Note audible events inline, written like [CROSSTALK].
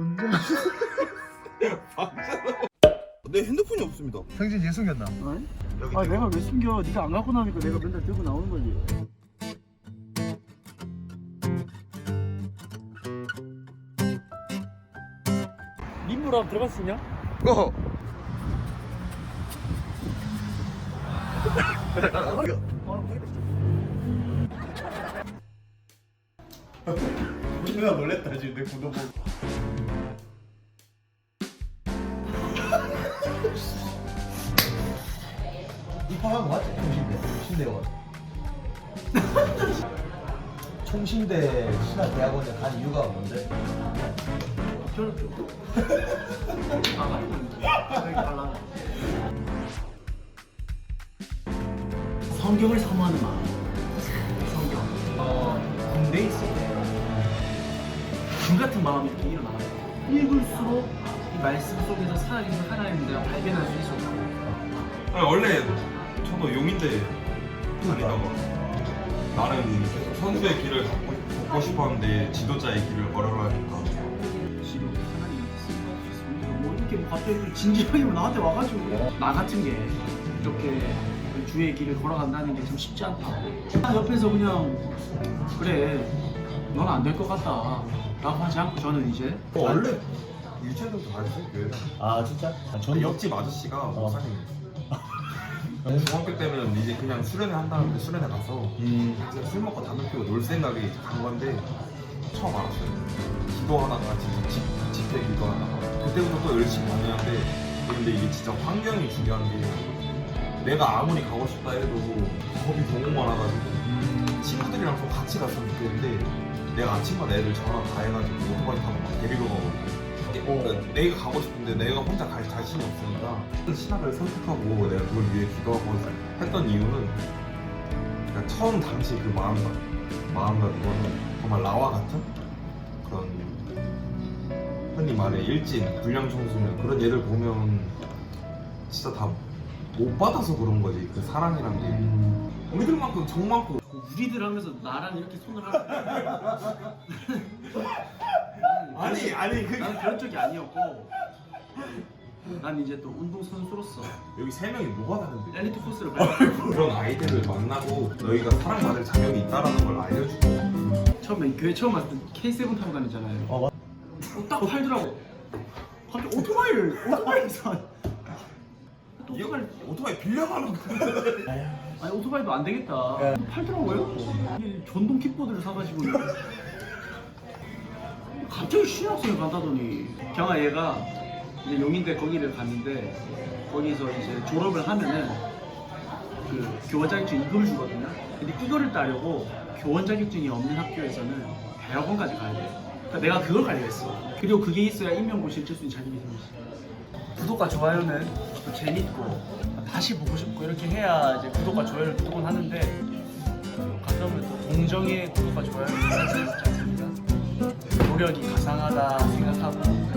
혼자 [LAUGHS] 내 핸드폰이 없습니다. 형진 얘 숨겼나? 여기 아 내가 왜 숨겨? 네가 안 갖고 나니까 내가 맨날 들고 나오는 거지. 림부로 한번 들어갈 수 있냐? [LAUGHS] 고! 내가 놀랬다 지금 내 구도 보고. 입학한 거 맞지? 총신대. 총신대 원. [LAUGHS] 총신대 신학대학원에 간 이유가 뭔데? 성경을 사모하는 마음. 성경. 어, 군대에 있을 때. 불 같은 마음이 이렇게 일어나요. 읽을수록 이 말씀 속에서 살아계신 하나님을 내가 발견할 수 있었고. 아니, 원래 저도 용인대 다니다가 나는 선수의 길을 걷고, 걷고 싶었는데 지도자의 길을 걸어라 하니까 지금 하나님한테 수 있습니다. 뭐 이렇게 뭐 갑자기 진지하게 뭐 나한테 와가지고 나 같은 게 이렇게 주의 길을 걸어간다는 게 참 쉽지 않다. 나 옆에서 그냥 그래 넌 안 될 것 같다 라고 하지 않고 저는 이제 어, 원래 유치원부터 가르쳐요 교회 아, 진짜? 아, 전 옆집 아저씨가 어. 목사님이었어요 [LAUGHS] 중학교 때는 이제 그냥 수련회 한다는데 수련회 가서 음. 그냥 술 먹고 담배 피우고 놀 생각에 간 건데 처음 알았어요 기도하다가 진짜 집, 집회 기도하다가 그때부터 또 열심히 다녔는데 근데 이게 진짜 환경이 중요한 게 내가 아무리 가고 싶다 해도 겁이 너무 많아가지고 친구들이랑 좀 같이 갔으면 좋겠는데 내가 아침마다 애들 전화 다 해가지고 오토바이 타고 막 데리러 가거 든요 그러니까 내가 가고 싶은데 내가 혼자 갈 자신이 없으니까 신학을 선택하고 내가 그걸 위해 기도하고 했던 이유는 그러니까 처음 당시 그 마음과 마음가짐은 정말 나와 같은 그런 흔히 말해 일진 불량 청소년 그런 애들 보면 진짜 다 못 받아서 그런 거지 그 사랑이란 게. 우리들만큼 정 많고. 우리들 하면서 나랑 이렇게 손을 하는 [LAUGHS] 아니 아니 그 나는 그런 쪽이 아니었고 난 이제 또 운동 선수로서 여기 세 명이 뭐가 다른데 엘리트 코스를 밟았고 그런 아이들을 만나고 너희가 사랑받을 자격이 있다라는 걸 알려주고 처음에 교회 처음 왔을 때 K7 타고 다녔잖아요. 어, 맞- 어, 딱 팔더라고. 갑자기 오토바이를 오토바이에서 오토바이 오토바이 빌려가는 거 아니 오토바이도 안 되겠다. 예. 팔더라고요. 이 전동 킥보드를 사가지고 갑자기 신학생을 간다더니 경아 얘가 이제 용인대 거기를 갔는데 거기서 이제 졸업을 하면은 그 교원 자격증 이거를 주거든요. 근데 이거를 따려고 교원 자격증이 없는 학교에서는 대학원까지 가야 돼. 그러니까 내가 그걸 가려 했어. 그리고 그게 있어야 임용고시를 칠수 있는 자격이 생겼어. 구독과 좋아요는 또 재밌고 다시 보고 싶고 이렇게 해야 이제 구독과 좋아요를 누르곤 하는데 가끔은 또 동정의 구독과 좋아요를? 노력이 가상하다 생각하고